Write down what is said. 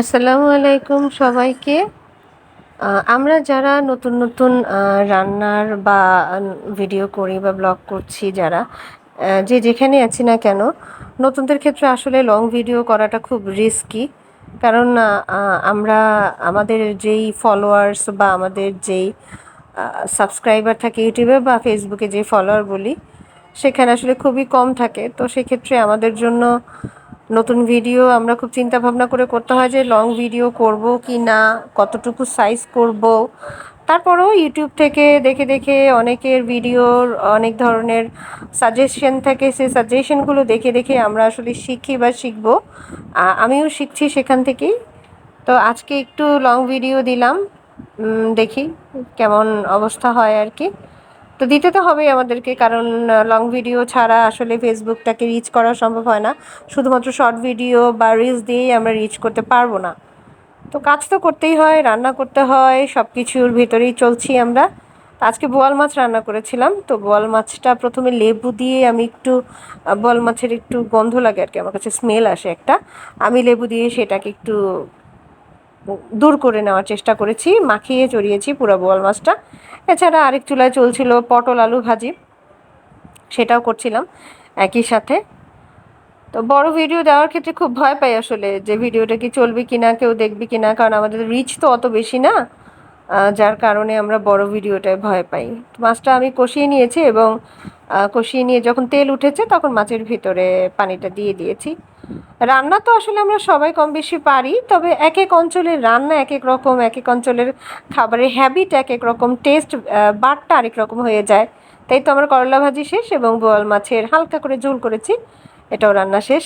আসসালামু আলাইকুম সবাইকে। আমরা যারা নতুন নতুন রান্নার বা ভিডিও করি বা ব্লগ করছি যারা যে যেখানে আছি না কেন, নতুনদের ক্ষেত্রে আসলে লং ভিডিও করাটা খুব রিস্কি কারণ আমরা, আমাদের যেই ফলোয়ার্স বা আমাদের যেই সাবস্ক্রাইবার থাকে ইউটিউবে বা ফেসবুকে যে ফলোয়ার বলি, সেখানে আসলে খুবই কম থাকে। তো সেক্ষেত্রে আমাদের জন্য নতুন ভিডিও আমরা খুব চিন্তা ভাবনা করে করতে হয় যে লং ভিডিও করব কি না, কতটুকু সাইজ করব। তারপরেও ইউটিউব থেকে দেখে দেখে অনেকের ভিডিওর অনেক ধরনের সাজেশন থাকে, সেই সাজেশনগুলো দেখে দেখে আমরা আসলে শিখি বা শিখব। আমিও শিখছি সেখান থেকেই। তো আজকে একটু লং ভিডিও দিলাম। দেখি কেমন অবস্থা হয় আর কি। তো দিতে তো হবেই আমাদেরকে, কারণ লং ভিডিও ছাড়া আসলে ফেসবুকটাকে রিচ করা সম্ভব হয় না। শুধুমাত্র শর্ট ভিডিও বা রিলস দিয়েই আমরা রিচ করতে পারব না। তো কাজ তো করতেই হয়, রান্না করতে হয় সব কিছুর ভিতরেই চলছি আমরা। আজকে বোয়াল মাছ রান্না করেছিলাম, তো বোয়াল মাছটা প্রথমে লেবু দিয়ে আমি একটু বোয়াল মাছের একটু গন্ধ লাগে আর কি, আমার কাছে স্মেল আসে একটা। আমি লেবু দিয়ে সেটাকে একটু দূর করে নেওয়ার চেষ্টা করেছি, মাখিয়ে চড়িয়েছি পুরো বোয়াল মাছটা। এছাড়া আরেক চুলায় চলছিল পটল আলু ভাজি, সেটাও করছিলাম একই সাথে। তো বড় ভিডিও দেওয়ার ক্ষেত্রে খুব ভয় পাই আসলে যে ভিডিওটা কি চলবে কি না কেউ দেখবে কি না কারণ আমাদের রিচ তো অত বেশি না। যার কারণে আমরা বড় ভিডিওটায় ভয় পাই। মাছটা আমি কষিয়ে নিয়েছি এবং কষিয়ে নিয়ে যখন তেল উঠেছে তখন মাছের ভিতরে পানিটা দিয়ে দিয়েছি। রান্না তো আসলে আমরা সবাই কম বেশি পারি, তবে এক এক অঞ্চলের রান্না এক এক রকম এক এক অঞ্চলের খাবারের হ্যাবিট এক এক রকম টেস্ট বারটা আরেক রকম হয়ে যায়। তাই তো আমার করলা ভাজি শেষ এবং বোয়াল মাছের হালকা করে ঝোল করেছি, এটাও রান্না শেষ।